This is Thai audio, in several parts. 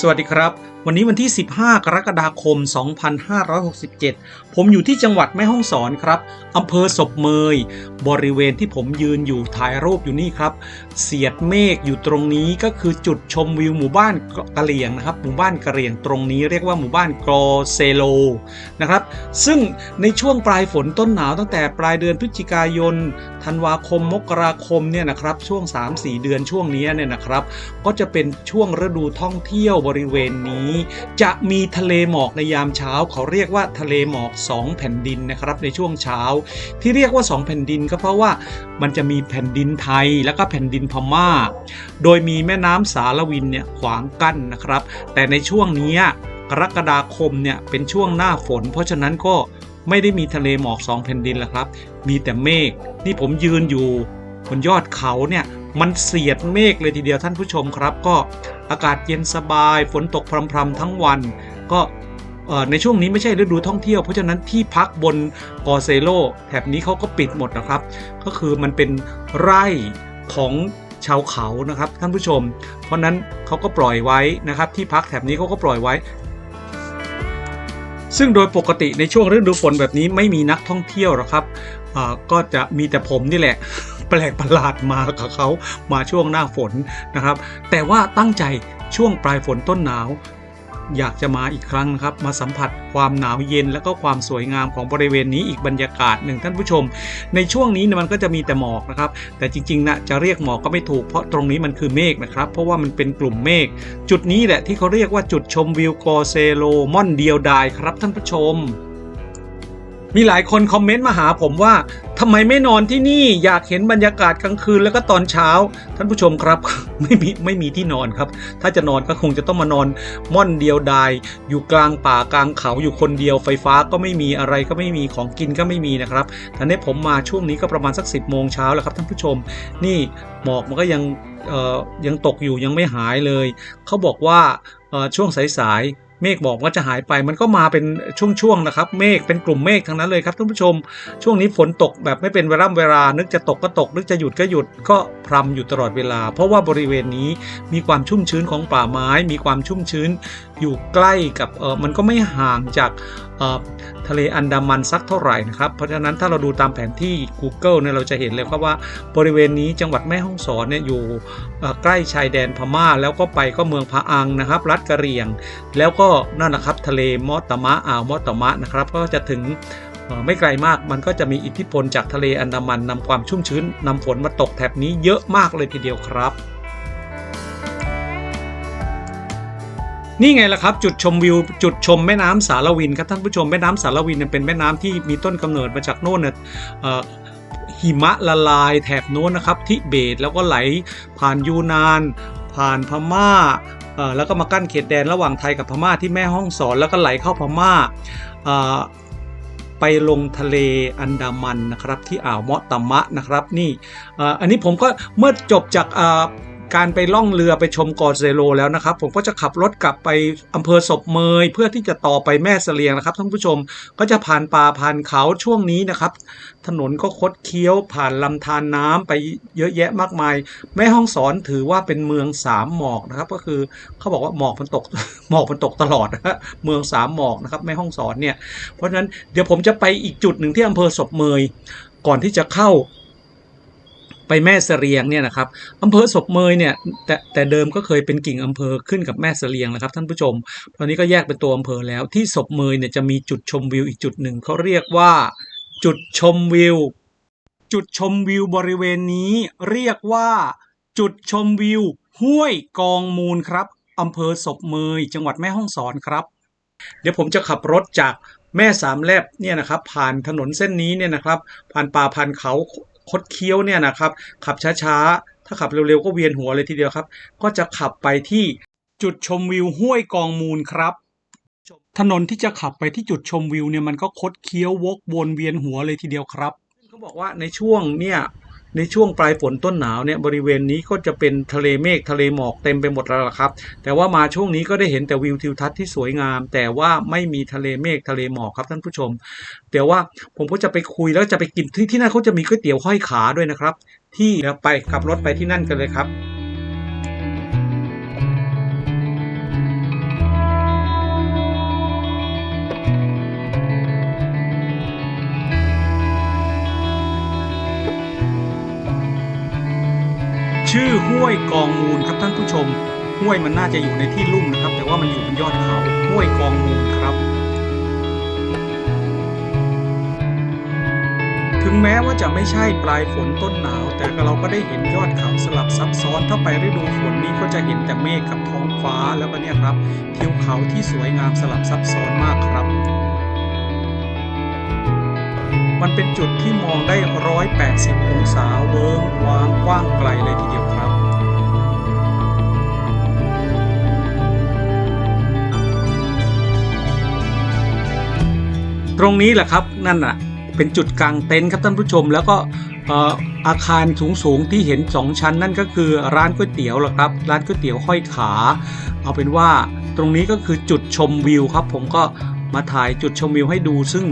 สวัสดีครับ วันนี้วันที่ 15 กรกฎาคม 2567 ผมอยู่ที่จังหวัดแม่ฮ่องสอนครับอำเภอศพเมย บริเวณที่ผมยืนอยู่ถ่ายรูปอยู่นี่ครับ เสียดเมฆอยู่ตรงนี้ก็คือจุดชมวิวหมู่บ้านกะเหรี่ยงนะครับ หมู่บ้านกะเหรี่ยงตรงนี้เรียกว่าหมู่บ้านกรอเซโลนะครับ ซึ่งในช่วงปลายฝนต้นหนาวตั้งแต่ปลายเดือนพฤศจิกายน ธันวาคม มกราคมเนี่ยนะครับ ช่วง 3-4 เดือนช่วงนี้เนี่ยนะครับ ก็จะเป็นช่วงฤดูท่องเที่ยวบริเวณนี้ จะมีทะเลหมอกในยามเช้า เขาเรียกว่าทะเลหมอก 2 แผ่นดินนะครับในช่วงเช้า ที่เรียกว่า 2 แผ่นดินก็เพราะว่ามันจะมีแผ่นดินไทยแล้วก็แผ่นดินพม่า โดยมีแม่น้ำสารวินเนี่ยขวางกั้นนะครับ แต่ในช่วงนี้กรกฎาคมเนี่ยเป็นช่วงหน้าฝน เพราะฉะนั้นก็ไม่ได้มีทะเลหมอกสองแผ่นดินแล้วครับ มีแต่เมฆ นี่ผมยืนอยู่บนยอดเขาเนี่ย มันเสียดเมฆเลยทีเดียวท่านผู้ชมครับ ก็ อากาศเย็นสบาย ฝนตกพรำๆทั้งวัน ก็ในช่วงนี้ไม่ใช่ฤดูท่องเที่ยว เพราะฉะนั้นที่พักบนกอเซโลแถบนี้เขาก็ปิดหมดนะครับ ก็คือมันเป็นไร่ของชาวเขานะครับท่านผู้ชม เพราะนั้นเขาก็ปล่อยไว้นะครับ ที่พักแถบนี้เขาก็ปล่อยไว้ ซึ่งโดยปกติในช่วงฤดูฝนแบบนี้ไม่มีนักท่องเที่ยวหรอกครับก็จะมีแต่ผมนี่แหละ ปลกประหลาดมากับเขามาช่วงหน้าฝนนะครับ แต่ว่าตั้งใจช่วงปลายฝนต้นหนาว อยากจะมาอีกครั้งนะครับ มาสัมผัสความหนาวเย็นและก็ความสวยงามของบริเวณนี้อีกบรรยากาศหนึ่งท่านผู้ชม ในช่วงนี้มันก็จะมีแต่หมอกนะครับ แต่จริงๆนะจะเรียกหมอกก็ไม่ถูกเพราะตรงนี้มันคือเมฆนะครับ เพราะว่ามันเป็นกลุ่มเมฆจุดนี้แหละที่เขาเรียกว่าจุดชมวิวกอเซโลม่อนเดียวดายครับท่านผู้ชม มีหลายคนคอมเมนต์มาหาผมว่าทำไมไม่นอนที่นี่อยากเห็นบรรยากาศกลางคืนแล้วก็ตอนเช้า ท่านผู้ชมครับ ไม่มีไม่มีที่นอนครับ ถ้าจะนอนก็คงจะต้องมานอนม่อนเดียวดายอยู่กลางป่ากลางเขาอยู่คนเดียวไฟฟ้าก็ไม่มีอะไรก็ไม่มีของกินก็ไม่มีนะครับทีนี้ผมมาช่วงนี้ก็ประมาณสัก 10โมงเช้าแล้วครับท่านผู้ชม นี่หมอกมันก็ยังยังตกอยู่ยังไม่หายเลย เขาบอกว่าช่วงสายๆ เมฆบอกว่าจะหายไปมันก็มาเป็นช่วงๆนะครับ เมฆเป็นกลุ่มเมฆทั้งนั้นเลยครับท่านผู้ชม ช่วงนี้ฝนตกแบบไม่เป็นเวลาเวลา นึกจะตกก็ตก นึกจะหยุดก็หยุดก็พรำอยู่ตลอดเวลา เพราะว่าบริเวณนี้มีความชุ่มชื้นของป่าไม้ มีความชุ่มชื้น อยู่ใกล้กับเออมันก็ไม่ห่างจากทะเลอันดามันสักเท่าไหร่นะครับ เพราะฉะนั้นถ้าเราดูตามแผนที่ Google เนี่ยเราจะเห็นเลยครับว่าบริเวณนี้จังหวัดแม่ฮ่องสอนเนี่ยอยู่ใกล้ชายแดนพม่า แล้วก็ไปก็เมืองพะอังนะครับ รัฐกะเหรี่ยง แล้วก็นั่นนะครับทะเลมอตตมะอ่าวมอตตมะนะครับ ก็จะถึงไม่ไกลมากมันก็จะมีอิทธิพลจากทะเลอันดามันนำความชุ่มชื้นนำฝนมาตกแถบนี้เยอะมากเลยทีเดียวครับ นี่ไงล่ะครับ จุดชมวิว จุดชมแม่น้ำสารวินครับท่านผู้ชมแม่น้ำสารวินเป็นแม่น้ำที่มีต้นกำเนิดมาจากโน่นเนี่ยหิมะละลายแถบโน้นนะครับทิเบตแล้วก็ไหลผ่านยูนาน ผ่านพม่าเอ่อแล้วก็มากั้นเขตแดนระหว่างไทยกับพม่าที่แม่ห้องสอนแล้วก็ไหลเข้าพม่าเอ่อไปลงทะเลอันดามันนะครับที่อ่าวเมาะตะมะนะครับนี่อันนี้ผมก็เมื่อจบจากอ การไปล่องเรือไปชมกอเซโลแล้วนะครับ ผมก็จะขับรถกลับไปอำเภอศพเมย เพื่อที่จะต่อไปแม่เสลียงนะครับท่านผู้ชมก็จะผ่านป่าผ่านเขาช่วงนี้นะครับ ถนนก็คดเคี้ยวผ่านลำธารน้ำไปเยอะแยะมากมาย แม่ห้องสอนถือว่าเป็นเมืองสามหมอกนะครับ ก็คือเขาบอกว่าหมอกมันตกหมอกมันตกตลอดนะฮะเมืองสามหมอกนะครับแม่ห้องสอนเนี่ยเพราะฉะนั้นเดี๋ยวผมจะไปอีกจุดหนึ่งที่อำเภอศพเมยก่อนที่จะเข้า ไปแม่เสลียงเนี่ยนะครับอำเภอศพเมยเนี่ยแต่แต่เดิมก็เคยเป็นกิ่งอำเภอขึ้นกับแม่เสลียงนะครับท่านผู้ชม ตอนนี้ก็แยกเป็นตัวอำเภอแล้วที่ศพเมยเนี่ยจะมีจุดชมวิวอีกจุดหนึ่งเขาเรียกว่า จุดชมวิว จุดชมวิวบริเวณนี้เรียกว่า จุดชมวิว ห้วยกองมูลครับอำเภอศพเมยจังหวัดแม่ฮ่องสอนครับ เดี๋ยวผมจะขับรถจากแม่สามแลบเนี่ยนะครับผ่านถนนเส้นนี้เนี่ยนะครับ ผ่านป่าผ่านเขา คดเคี้ยวเนี่ยนะครับ ขับช้าๆ ถ้าขับเร็วๆ ก็เวียนหัวเลยทีเดียวครับ ก็จะขับไปที่จุดชมวิวห้วยกองมูลครับถนนที่จะขับไปที่จุดชมวิวเนี่ยมันก็คดเคี้ยววกวนเวียนหัวเลยทีเดียวครับเขาบอกว่าในช่วงเนี่ย ในช่วงปลายฝนต้นหนาวเนี่ยบริเวณนี้ก็จะเป็นทะเลเมฆทะเลหมอกเต็มไปหมดแล้วล่ะครับ แต่ว่ามาช่วงนี้ก็ได้เห็นแต่วิวทิวทัศน์ที่สวยงาม แต่ว่าไม่มีทะเลเมฆทะเลหมอกครับท่านผู้ชม เดี๋ยวว่าผมก็จะไปคุยแล้วจะไปกินที่ที่นั่นเขาจะมีก๋วยเตี๋ยวห้อยขาด้วยนะครับ ที่ไปขับรถไปที่นั่นกันเลยครับ ชื่อห้วยกองมูลครับท่านผู้ชม ห้วยมันน่าจะอยู่ในที่ลุ่มนะครับ แต่ว่ามันอยู่บนยอดเขาห้วยกองมูลครับ ถึงแม้ว่าจะไม่ใช่ปลายฝนต้นหนาว แต่เราก็ได้เห็นยอดเขาสลับซับซ้อนถ้าไปฤดูฝนนี้ก็จะเห็นแต่เมฆกับท้องฟ้าแล้วก็เนี่ยครับทิวเขาที่สวยงามสลับซับซ้อนมากครับ มันเป็นจุดที่มองได้ 180 องศาเวิ้งว้างกว้างไกลเลยทีเดียวครับ ตรงนี้แหละครับนั่นน่ะเป็นจุดกลางเต็นท์ครับท่านผู้ชมแล้วก็อาคารสูงๆที่เห็นสองชั้นนั่นก็คือร้านก๋วยเตี๋ยวแหละครับ ร้านก๋วยเตี๋ยวห้อยขา เอาเป็นว่าตรงนี้ก็คือจุดชมวิวครับ ผมก็มาถ่ายจุดชมวิวให้ดูซึ่ง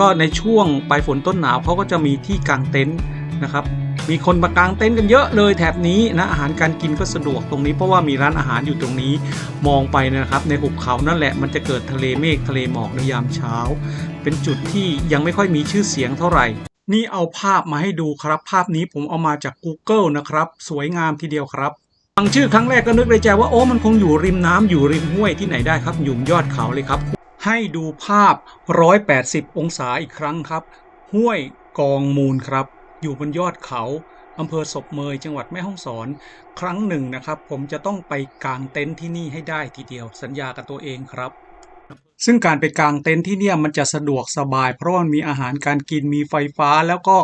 ก็ในช่วงปลายฝนต้นหนาวเขาก็จะมีที่กางเต็นท์นะครับ มีคนมากางเต็นท์กันเยอะเลยแถบนี้นะอาหารการกินก็สะดวกตรงนี้เพราะว่ามีร้านอาหารอยู่ตรงนี้มองไปนะครับ ในหุบเขานั่นแหละมันจะเกิดทะเลเมฆทะเลหมอกในยามเช้า เป็นจุดที่ยังไม่ค่อยมีชื่อเสียงเท่าไหร่นี่เอาภาพมาให้ดูครับ ภาพนี้ผมเอามาจาก Google นะครับ สวยงามทีเดียวครับฟังชื่อครั้งแรกก็นึกในใจว่าโอ้มันคงอยู่ริมน้ำอยู่ริมห้วยที่ไหนได้ครับอยู่ยอดเขาเลยครับ ให้ดูภาพ 180 องศาอีกครั้งครับ ห้วยกองมูลครับ อยู่บนยอดเขาอำเภอศพเมยจังหวัดแม่ฮ่องสอน ครั้งหนึ่งนะครับ ผมจะต้องไปกางเต็นท์ที่นี่ให้ได้ทีเดียว สัญญากับตัวเองครับ ซึ่งการไปกางเต็นท์ที่เนี่ยมันจะสะดวกสบาย เพราะมันมีอาหารการกินมีไฟฟ้าแล้วก็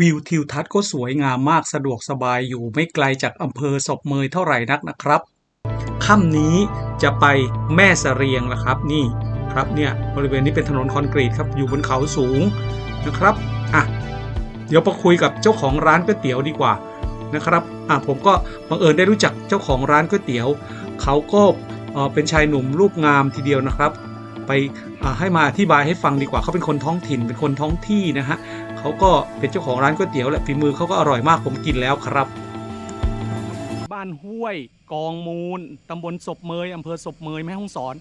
วิวทิวทัศน์ก็สวยงามมากสะดวกสบายอยู่ไม่ไกลจากอำเภอศพเมยเท่าไหร่นักนะครับ ค่ำนี้จะไปแม่เสรียงนะครับ นี่ครับเนี่ยบริเวณนี้เป็นถนนคอนกรีตครับอยู่บนเขาสูงนะครับอะเดี๋ยวไปคุยกับเจ้าของร้านก๋วยเตี๋ยวดีกว่านะครับอะผมก็บังเอิญได้รู้จักเจ้าของร้านก๋วยเตี๋ยว เขาก็เป็นชายหนุ่มรูปงามทีเดียวนะครับ ไปให้มาอธิบายให้ฟังดีกว่าเขาเป็นคนท้องถิ่นเป็นคนท้องที่นะฮะเขาก็เป็นเจ้าของร้านก๋วยเตี๋ยวแหละฝีมือเขาก็อร่อยมากผมกินแล้วครับ บ้านห้วย กองมูลตำบลศพเมยอำเภอศพเมยแม่ฮ่องสอน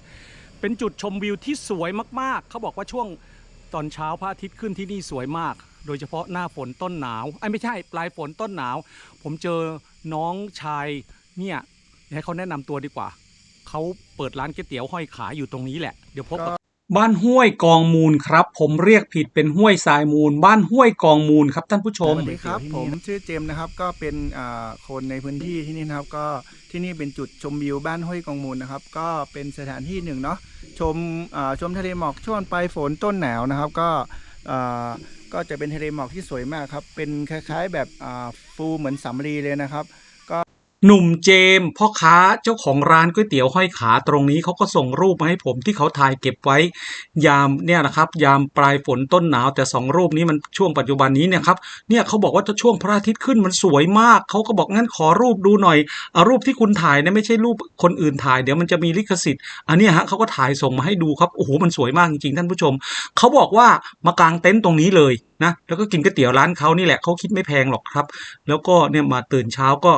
เป็นจุดชมวิวที่สวยมากๆ เขาบอกว่าช่วงตอนเช้าพระอาทิตย์ขึ้นที่นี่สวยมาก โดยเฉพาะหน้าฝนต้นหนาวไอ้ยไม่ใช่ปลายฝนต้นหนาว ผมเจอน้องชายเนี่ยให้เขาแนะนำตัวดีกว่า เขาเปิดร้านก๋วยเตี๋ยวห้อยขาอยู่ตรงนี้แหละ เดี๋ยวพบกับ บ้านห้วยกองมูลครับ ผมเรียกผิดเป็นห้วยทรายมูล บ้านห้วยกองมูลครับท่านผู้ชม สวัสดีครับผมชื่อเจมส์นะครับก็เป็นอ่าคนในพื้นที่ที่นี่นะครับ ก็ที่นี่เป็นจุดชมวิวบ้านห้วยกองมูลนะครับ ก็เป็นสถานที่หนึ่งเนาะชมอ่าชมทะเลหมอกช่วงปลายฝนต้นหนาวนะครับ ก็อ่าก็จะเป็นทะเลหมอกที่สวยมากครับเป็นคล้ายๆแบบอ่าฟูเหมือนสำลีเลยนะครับ หนุ่มเจมส์พ่อค้าเจ้าของร้านก๋วยเตี๋ยวห้อยขาตรงนี้เขาก็ส่งรูปมาให้ผมที่เขาถ่ายเก็บไว้ ยามเนี่ยนะครับ ยามปลายฝนต้นหนาว แต่สองรูปนี้มันช่วงปัจจุบันนี้เนี่ยครับเนี่ยเขาบอกว่าถ้าช่วงพระอาทิตย์ขึ้นมันสวยมาก เขาก็บอกงั้นขอรูปดูหน่อยเอารูปที่คุณถ่ายเนี่ยไม่ใช่รูปคนอื่นถ่ายเดี๋ยวมันจะมีลิขสิทธิ์อันนี้ฮะเขาก็ถ่ายส่งมาให้ดูครับโอ้โหมันสวยมากจริงๆท่านผู้ชมเขาบอกว่ามากางเต็นท์ตรงนี้เลยนะแล้วก็กินก๋วยเตี๋ยวร้านเขานี่แหละเขาคิดไม่แพงหรอกครับ แล้วก็เนี่ยมาตื่นเช้าก็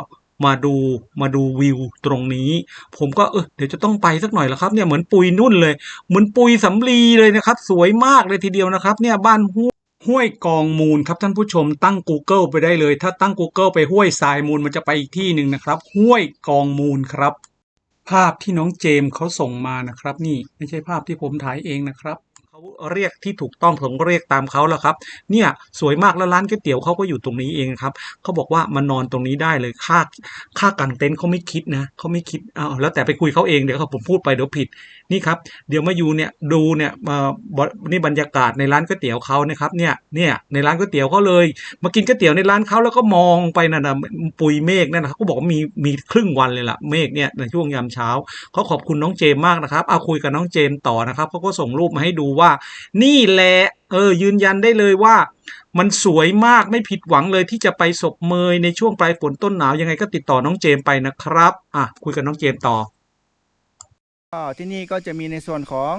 มาดูมาดูวิวตรงนี้ ผมก็เออเดี๋ยวจะต้องไปสักหน่อยละครับเนี่ยเหมือนปุยนุ่นเลย เหมือนปุยสำลีเลยนะครับ สวยมากเลยทีเดียวนะครับ เนี่ยบ้านห้วยห้วยกองมูลครับท่านผู้ชมตั้ง Google ไปได้เลย ถ้าตั้ง Google ไปห้วยทรายมูลมันจะไปอีกที่หนึ่งนะครับ ห้วยกองมูลครับ ภาพที่น้องเจมเขาส่งมานะครับ นี่ไม่ใช่ภาพที่ผมถ่ายเองนะครับ เรียกที่ถูกต้องผมก็เรียกตามเขาแล้วครับ เนี่ยสวยมากแล้วร้านก๋วยเตี๋ยวเขาก็อยู่ตรงนี้เองครับเขาบอกว่ามานอนตรงนี้ได้เลยค่าค่ากางเต็นท์เขาไม่คิดนะเขาไม่คิดเอาวแล้วแต่ไปคุยเขาเองเดี๋ยวผมพูดไปเดี๋ยวผิด นี่ครับเดี๋ยวมาอยู่เนี่ยดูเนี่ยมาบนี่บรรยากาศในร้านก๋วยเตี๋ยวเขานะครับเนี่ยเนี่ยในร้านก๋วยเตี๋ยวเขาเลย มากินก๋วยเตี๋ยวในร้านเขาแล้วก็มองไปนั่นนะปุยเมฆนั่นนะเขาบอกว่ามีมีครึ่งวันเลยล่ะเมฆเนี่ยในช่วงยามเช้าเขาขอบคุณน้องเจมมากนะครับเอาคุยกับน้องเจมต่อนะครับเขาก็ส่งรูปมาให้ดูว่า นี่แหละเออยืนยันได้เลยว่ามันสวยมากไม่ผิดหวังเลยที่จะไปศพเมยในช่วงปลายฝนต้นหนาวยังไงก็ติดต่อน้องเจมไปนะครับ อะคุยกับน้องเจมต่อ ก็ที่นี่ก็จะมีในส่วนของ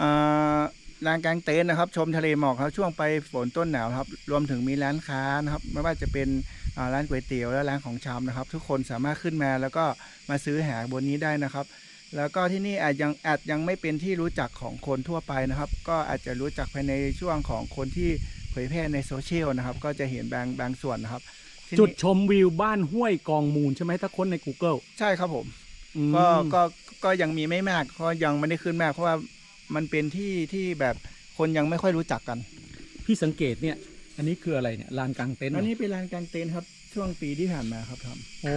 อ่าลานกลางเต็นท์นะครับ ชมทะเลหมอกครับช่วงไปฝนต้นหนาวครับ รวมถึงมีร้านค้านะครับ ไม่ว่าจะเป็นอ่าร้านก๋วยเตี๋ยวและร้านของชำนะครับ ทุกคนสามารถขึ้นมาแล้วก็มาซื้อหาบนนี้ได้นะครับ แล้วก็ที่นี่อาจยังอาจยังไม่เป็นที่รู้จักของคนทั่วไปนะครับ ก็อาจจะรู้จักภายในช่วงของคนที่เผยแพร่ในโซเชียลนะครับ ก็จะเห็นบางบางส่วนนะครับทที่จุดนี่ชมวิวบ้านห้วยกองมูลใช่ไหมถ้าค้นใน Google ใช่ครับผมอืม ก็ก็ก็ยังมีไม่มากเพราะยังไม่ได้ขึ้นมาก เพราะว่ามันเป็นที่ที่แบบคนยังไม่ค่อยรู้จักกัน พี่สังเกตเนี่ย อันนี้คืออะไรเนี่ยลานกลางเต็นท์เหรอัอนนี้เป็นลานกลางเต็นท์ครับช่วงปีที่ผ่านมาครับทโอ้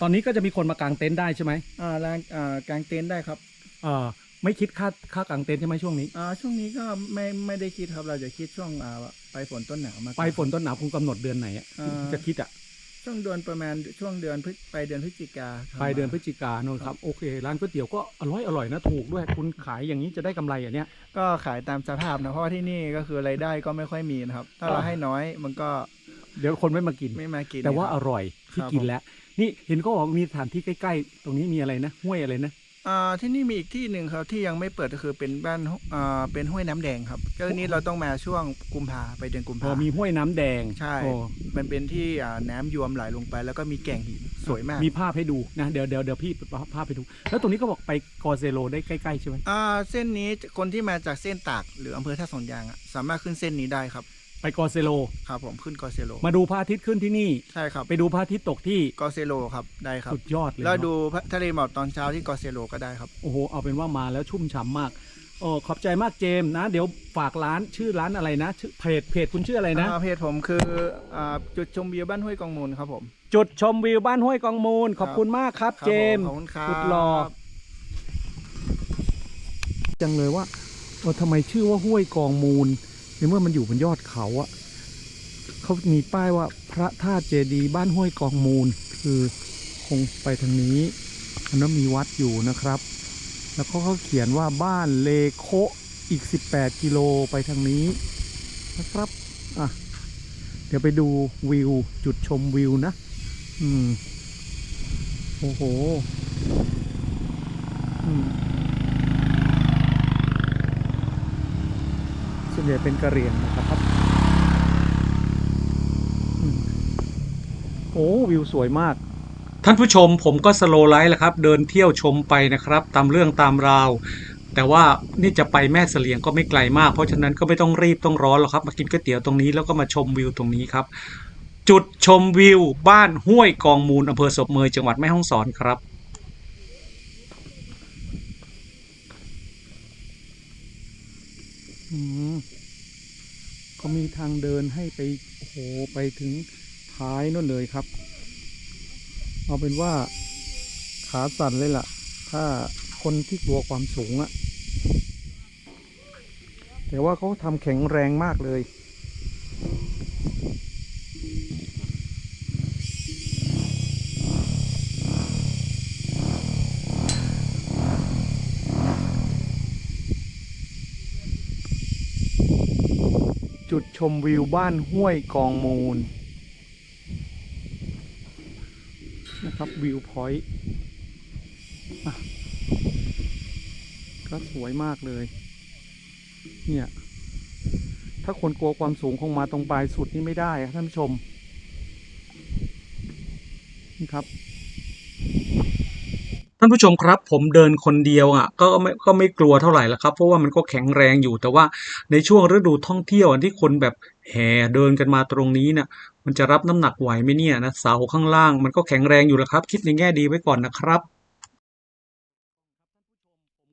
ตอนนี้ก็จะมีคนมากางเต็นท์ได้ใช่ไหมำอ่าลานอ่ากลางเต็นท์ได้ครับเออไม่คิดค่าค่ากางเต็นท์ใช่ไหมช่วงนี้ อ่าช่วงนี้ก็ไม่ไม่ได้คิดครับเราจะคิดช่วงอ่าปลายฝนต้นหนาวมากกไปว่าฝนต้นหนาวคุณกำหนดเดือนไหนอะอ่า จะคิดอะ ช่วงเดือนประมาณช่วงเดือนพฤศไปเดือนพฤศจิกาครับปลายเดือนพฤศจิกาโน่นครับโอเค ร้านก๋วยเตี๋ยวก็อร่อยอร่อยนะถูกด้วยคุณขายอย่างนี้จะได้กำไรอะเนี่ยก็ขายตามสภาพนะเพราะว่าที่นี่ก็คือรายได้ก็ไม่ค่อยมีนะครับ ถ้าเราอ่าให้น้อยมันก็ เดี๋ยวคนไม่มากินไม่มากินแต่ว่าคอรับร่อยที่ครับกินผมแล้ว นี่เห็นก็บอกมีสถานที่ใกล้ ๆ ตรงนี้มีอะไรนะห้วยอะไรนะอ่า ที่นี่มีอีกที่หนึ่งครับที่ยังไม่เปิดก็คือเป็นบ้านอ่าเป็นห้วยน้ำแดงครับก็นี้เราต้องมาช่วงกุมภาไปเดือนกุมพอภามีห้วยน้ำแดงใช่โอ้มันเป็นที่อ่าน้ำยวมไหลลงไป แล้วก็มีแก่งหินสวยมาก มีภาพให้ดูนะเดี๋ยวเดี๋ยวเดี๋ยวพี่ภาพให้ดู แล้วตรงนี้ก็บอกไปกอเซโลได้ใกล้ๆใช่ไหมอ่าเส้นนี้คนที่มาจากเส้นตากหรืออำเภอท่าสองยางอะสามารถขึ้นเส้นนี้ได้ครับ ไปกอเซโล ครับผมขึ้นกอเซโลมาดูพระอาทิตย์ขึ้นที่นี่ ใช่ครับไปดูพระอาทิตย์ตกที่กอเซโลครับได้ครับสุดยอดเลยแล้วเนอะดูพระทะเลหมอกตอนเช้าที่กอเซโลก็ได้ครับโอ้โหเอาเป็นว่ามาแล้วชุ่มฉ่ำมากโอ้ขอบใจมากเจมส์นะ เดี๋ยวฝากร้านชื่อร้านอะไรนะชื่อเพจเพจคุณชื่ออะไรนะอ่าเพจผมคืออ่าจุดชมวิวบ้านห้วยกองมูลครับผม จุดชมวิวบ้านห้วยกองมูล ขอบคุณมากครับ ครับเจมส์ผขอบคุณครับ สุดหล่อจังเลยว่าเออทำไมชื่อว่าห้วยกองมูล ในเมื่อมันอยู่บนยอดเขาอะเขามีป้ายว่าพระธาตุเจดีย์บ้านห้วยกองมูล คือคงไปทางนี้อันนั้นมีวัดอยู่นะครับ แล้วเขาเขียนว่าบ้านเลโคอีก 18 กิโลไปทางนี้นะครับอะเดี๋ยวไปดูวิว จุดชมวิวนะ อืม โอ้โห อืม วนใหญ่เป็นกระเหรี่ยงนะครับโอ้วิวสวยมาก ท่านผู้ชมผมก็สโลไลท์แหละครับ เดินเที่ยวชมไปนะครับ ตามเรื่องตามราว แต่ว่านี่จะไปแม่เสลียงก็ไม่ไกลมาก เพราะฉะนั้นก็ไม่ต้องรีบต้องร้อนหรอกครับ มากินก๋วยเตี๋ยวตรงนี้แล้วก็มาชมวิวตรงนี้ครับ จุดชมวิว บ้านห้วยกองมูลอำเภอศพเมยจังหวัดแม่ฮ่องสอนครับ อืม ก็มีทางเดินให้ไปโอ้โหไปถึงท้ายนู่นเลยครับ เอาเป็นว่าขาสั่นเลยล่ะ ถ้าคนที่กลัวความสูงอะแต่ว่าเขาทำแข็งแรงมากเลย จุดชมวิวบ้านห้วยกองมูล นะครับวิวพอยต์ก็สวยมากเลย เนี่ย ถ้าคนกลัวความสูงคงมาตรงปลายสุดนี่ไม่ได้อะท่านผู้ชม นี่ครับ ท่านผู้ชมครับ ผมเดินคนเดียวอะก็ไม่ก็ไม่กลัวเท่าไหร่ละครับ เพราะว่ามันก็แข็งแรงอยู่แต่ว่าในช่วงฤดูท่องเที่ยวที่คนแบบแห่เดินกันมาตรงนี้น่ะมันจะรับน้ำหนักไหวไหมเนี่ยนะเสาข้างล่างมันก็แข็งแรงอยู่แล้วครับ คิดในแง่ดีไว้ก่อนนะครับ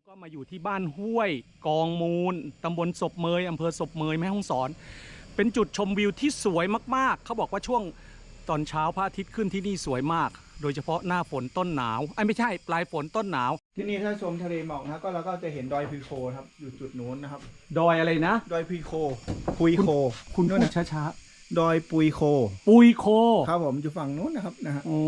ก็มาอยู่ที่บ้านห้วย กองมูลตำบลศพเมยอำเภอศพเมยแม่ฮ่องสอน เป็นจุดชมวิวที่สวยมากๆ เขาบอกว่าช่วงตอนเช้าพระอาทิตย์ขึ้นที่นี่สวยมาก โดยเฉพาะหน้าฝนต้นหนาวไอ้ยไม่ใช่ปลายฝนต้นหนาว ที่นี่ถ้าชมทะเลหมอกนะครับก็เราก็จะเห็นดอยพุยโคครับอยู่จุดนู้นนะครับ ดอยอะไรนะ ดอยพุยโคพุยโค คุณนู่พูนดนะช้าดอยปุยโคๆปุยโค ครับผมอยู่ฝั่งนู้นนะครับนะฮะโอ้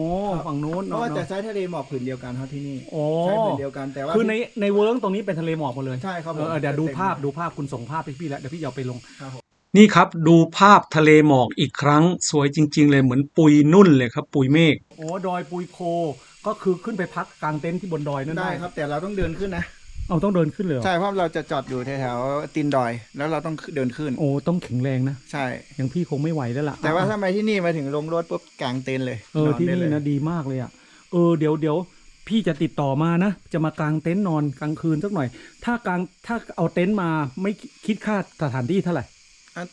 ฝั่งโน้นเพราะว่าเนจะอะใช้ทะเลหมอกผืนเดียวกันครับที่นี่โอ้ใช้ผืนเดียวกันแต่ว่าคือในในเวิร์กตรงนี้เป็นทะเลหมอกหมดเลยใช่ครับผเอมอเดี๋ยวดูต็มภาพดูภาพคุณส่งภาพให้พี่แล้วเดี๋ยวพี่จะเอาไปลงครับผม นี่ครับดูภาพทะเลหมอกอีกครั้ง สวยจริง ๆ เลยเหมือนปุยนุ่นเลยครับ ปุยเมฆโอ้ดอยปุยโค ก็คือขึ้นไปพักกลางเต็นท์ที่บนดอยนั่นได้ครับ แต่เราต้องเดินขึ้นนะ เอาต้องเดินขึ้นเลยเหรอใช่เพราะเราจะจอดอยู่แถวๆตีนดอย แล้วเราต้องเดินขึ้น โอ้ต้องแข็งแรงนะใช่ อย่างพี่คงไม่ไหวแล้วล่ะ แต่ว่าถ้ามาที่นี่มาถึงลงรถปุ๊บกางเต็นท์เลยเออที่ได้นี่เลยนะดีมากเลยอะเออเดี๋ยวเดี๋ยวพี่จะติดต่อมานะ จะมากางเต็นท์นอนกลางคืนสักหน่อย ถ้ากางถ้าเอาเต็นท์มาไม่คิดค่าสถานที่เท่าไหร่อะ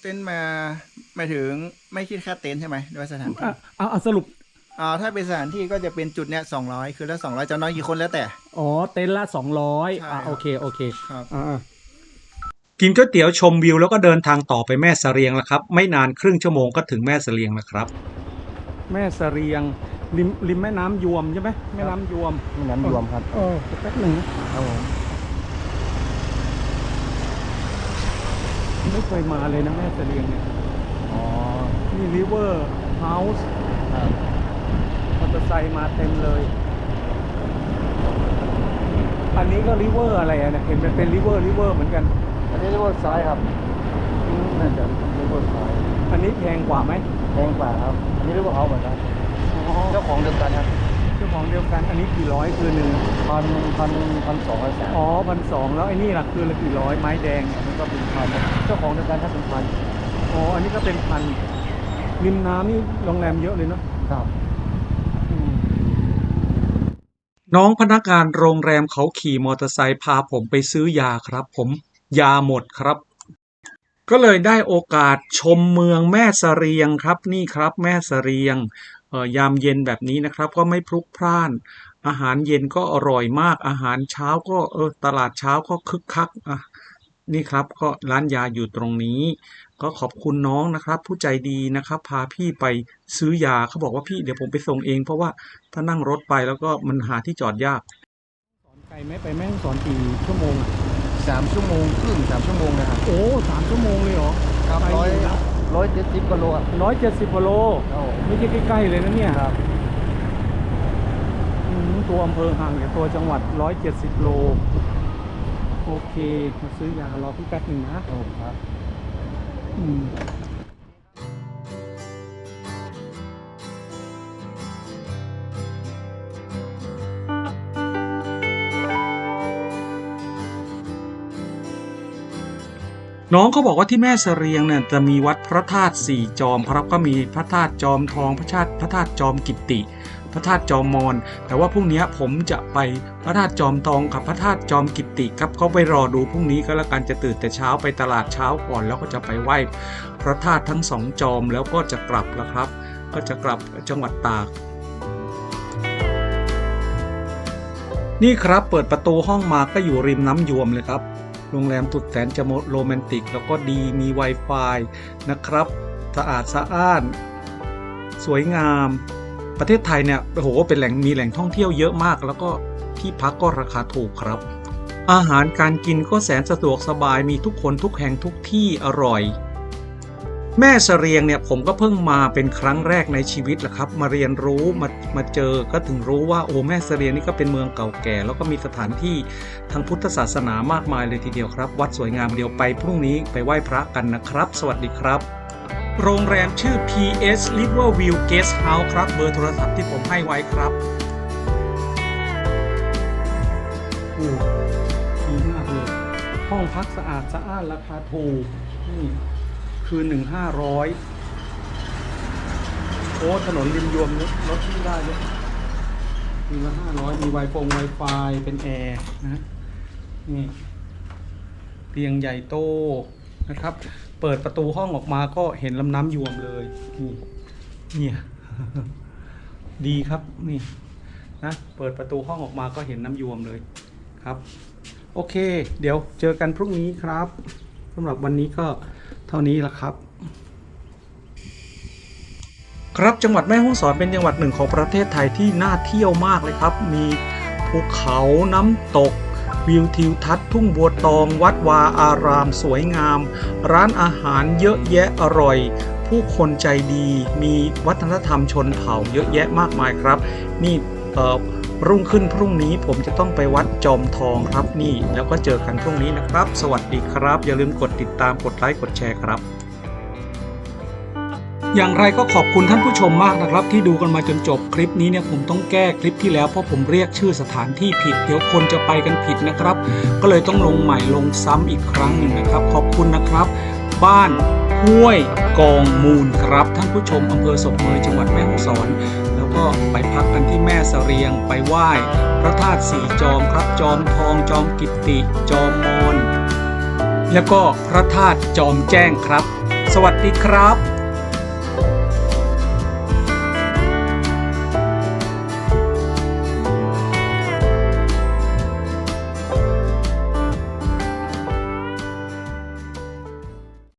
เต็นท์มาหมายถึงไม่คิดค่าเต็นท์ใช่ไหมหรือว่าสถานที่อะเอาเอาสรุปอ่าถ้าเป็นสถานที่ก็จะเป็นจุดเนี้ยสองร้อยคือละสองร้อยจะน้อยกี่คนแล้วแต่ อ๋อ เต็นท์ละสองร้อยใช่อ่าครับโอเค โอเคครับอ่ากินก๋วยเตี๋ยวชมวิวแล้วก็เดินทางต่อไปแม่เสรียงแล้วครับ ไม่นานครึ่งชั่วโมงก็ถึงแม่เสรียงแล้วครับ แม่เสรียงริมริมแม่น้ำยวมใช่ไหมแม่น้ำยวมแม่น้ำยวมครับเออแป๊บหนึ่งครับผม ไม่เคยมาเลยนะแม่เสรียงเนี่ยอ๋อนี่ริเวอร์เฮาส์ครับมอเตอร์ไซค์มาเต็มเลย อันนี้ก็ริเวอร์อะไรอะเนี่ยเห็นมันเป็นริเวอร์ริเวอร์เหมือนกัน อันนี้เรียกว่าซ้ายครับน่าจะเรียกว่าซ้ายอันนี้แพงกว่าไหมแพงกว่าครับ อันนี้เรียกว่าเอาเหมือนกันอ๋อเจ้าของเดียวกันครับเจ้าของเดียวกัน อันนี้กี่ร้อยคือหนึ่งพันพันพันสองพันสามอ๋อพันสองแล้วไอ้นี่ล่ะคือละกี่ร้อยไม้แดงเนี่ยมันก็เป็นพันเจ้าของเดียวกันถ้าเป็นพันอ๋ออันนี้ก็เป็นพันริมน้ำนี่โรงแรมเยอะเลยเนาะครับ น้องพนักงานโรงแรมเขาขี่มอเตอร์ไซค์พาผมไปซื้อยาครับ ผมยาหมดครับ ก็เลยได้โอกาสชมเมืองแม่เสรียงครับนี่ครับ แม่เสรียงเอ่อ ยามเย็นแบบนี้นะครับก็ไม่พลุกพล่าน อาหารเย็นก็อร่อยมาก อาหารเช้าก็เออตลาดเช้าก็คึกคักอะนี่ครับก็ร้านยาอยู่ตรงนี้ ก็ขอบคุณน้องนะครับ ผู้ใจดีนะครับ พาพี่ไปซื้อยาเขาบอกว่าพี่เดี๋ยวผมไปส่งเอง เพราะว่าถ้านั่งรถไปแล้วก็มันหาที่จอดยากสอนไกลไหมไปแม่งสอนกี่ชั่วโมงอะสามชั่วโมงครึ่งสามชั่วโมงนะครับโอ้สามชั่วโมงเลยเหรอครับไปร้อยอยู่นะ ร้อยเจ็ดสิบกิโลอะร้อยเจ็ดสิบกว่าโล ครับผม ไม่ใช่ใกล้ๆเลยนะเนี่ยครับอืมตัวอำเภอห่างจากตัวจังหวัดร้อยเจ็ดสิบโล โอเค มาซื้อยารอพี่แป๊บหนึ่งนะ ครับผมครับ อืม น้องเขาบอกว่าที่แม่เสรียงเนี่ยจะมีวัดพระธาตุสี่จอมครับก็มีพระธาตุจอมทองพระธาตุพระธาตุจอมกิตติ พระธาตุจอมมอน แต่ว่าพรุ่งนี้ผมจะไปพระธาตุจอมทองกับพระธาตุจอมกิตติครับเขาไปรอดูพรุ่งนี้ก็แล้วกันจะตื่นแต่เช้าไปตลาดเช้าก่อนแล้วก็จะไปไหว้พระธาตุทั้งสองจอมแล้วก็จะกลับแล้วครับ ก็จะกลับจังหวัดตากนี่ครับเปิดประตูห้องมาก็อยู่ริมน้ำยวมเลยครับ โรงแรมสุดแสนจะโรแมนติก แล้วก็ดีมี Wi-Fi นะครับสะอาดสะอ้าน สวยงาม ประเทศไทยเนี่ยโอ้โหเป็นแหล่งมีแหล่งท่องเที่ยวเยอะมาก แล้วก็ที่พักก็ราคาถูกครับ อาหารการกินก็แสนสะดวกสบายมีทุกคนทุกแห่งทุกที่อร่อย แม่เสรียงเนี่ยผมก็เพิ่งมาเป็นครั้งแรกในชีวิตแหละครับ มาเรียนรู้มามาเจอก็ถึงรู้ว่าโอ้แม่เสรียงนี่ก็เป็นเมืองเก่าแก่ แล้วก็มีสถานที่ทางพุทธศาสนามากมายเลยทีเดียวครับ วัดสวยงามเดียวไปพรุ่งนี้ไปไหว้พระกันนะครับ สวัสดีครับ โรงแรมชื่อ PS Riverview Guest House ครับเบอร์โทรศัพท์ที่ผมให้ไว้ครับโอ้ดีมากเลยห้องพักสะอาดสะอ้านราคาถูกนี่ คืนหนึ่งห้าร้อยโอ้ถนนริมยวมรถที่ได้เลยมีละห้าร้อยมีไวฟงไวไฟเป็นแอร์นะนี่เตียงใหญ่โตนะครับ เปิดประตูห้องออกมาก็เห็นลำน้ำยวมเลย นี่เนี่ยดีครับนี่นะเปิดประตูห้องออกมาก็เห็นน้ำยวมเลยครับ โอเค เดี๋ยวเจอกันพรุ่งนี้ครับสำหรับวันนี้ก็ เท่านี้ละครับ ครับจังหวัดแม่ฮ่องสอนเป็นจังหวัดหนึ่งของประเทศไทยที่น่าเที่ยวมากเลยครับ มีภูเขาน้ำตกวิวทิวทัศน์ทุ่งบัวตอง วัดวาอารามสวยงาม ร้านอาหารเยอะแยะอร่อย ผู้คนใจดี มีวัฒนธรรมชนเผ่าเยอะแยะมากมายครับ นี่ เออรุ่งขึ้นพรุ่งนี้ผมจะต้องไปวัดจอมทองครับนี่ แล้วก็เจอกันพรุ่งนี้นะครับ สวัสดีครับ อย่าลืมกดติดตามกดไลค์กดแชร์ครับ อย่างไรก็ขอบคุณท่านผู้ชมมากนะครับ ที่ดูกันมาจนจบคลิปนี้เนี่ยผมต้องแก้คลิปที่แล้วเพราะผมเรียกชื่อสถานที่ผิดเดี๋ยวคนจะไปกันผิดนะครับ ก็เลยต้องลงใหม่ลงซ้ำอีกครั้งหนึ่งนะครับ ขอบคุณนะครับ บ้านห้วยกองมูลครับ ท่านผู้ชมอำเภอศพเมยจังหวัดแม่ฮ่องสอน ก็ไปพักกันที่แม่เสรียงไปไหว้พระธาตุสีจอมครับจอมทองจอมกิติ จอมมนแล้วก็พระธาตุจอมแจ้งครับ สวัสดีครับ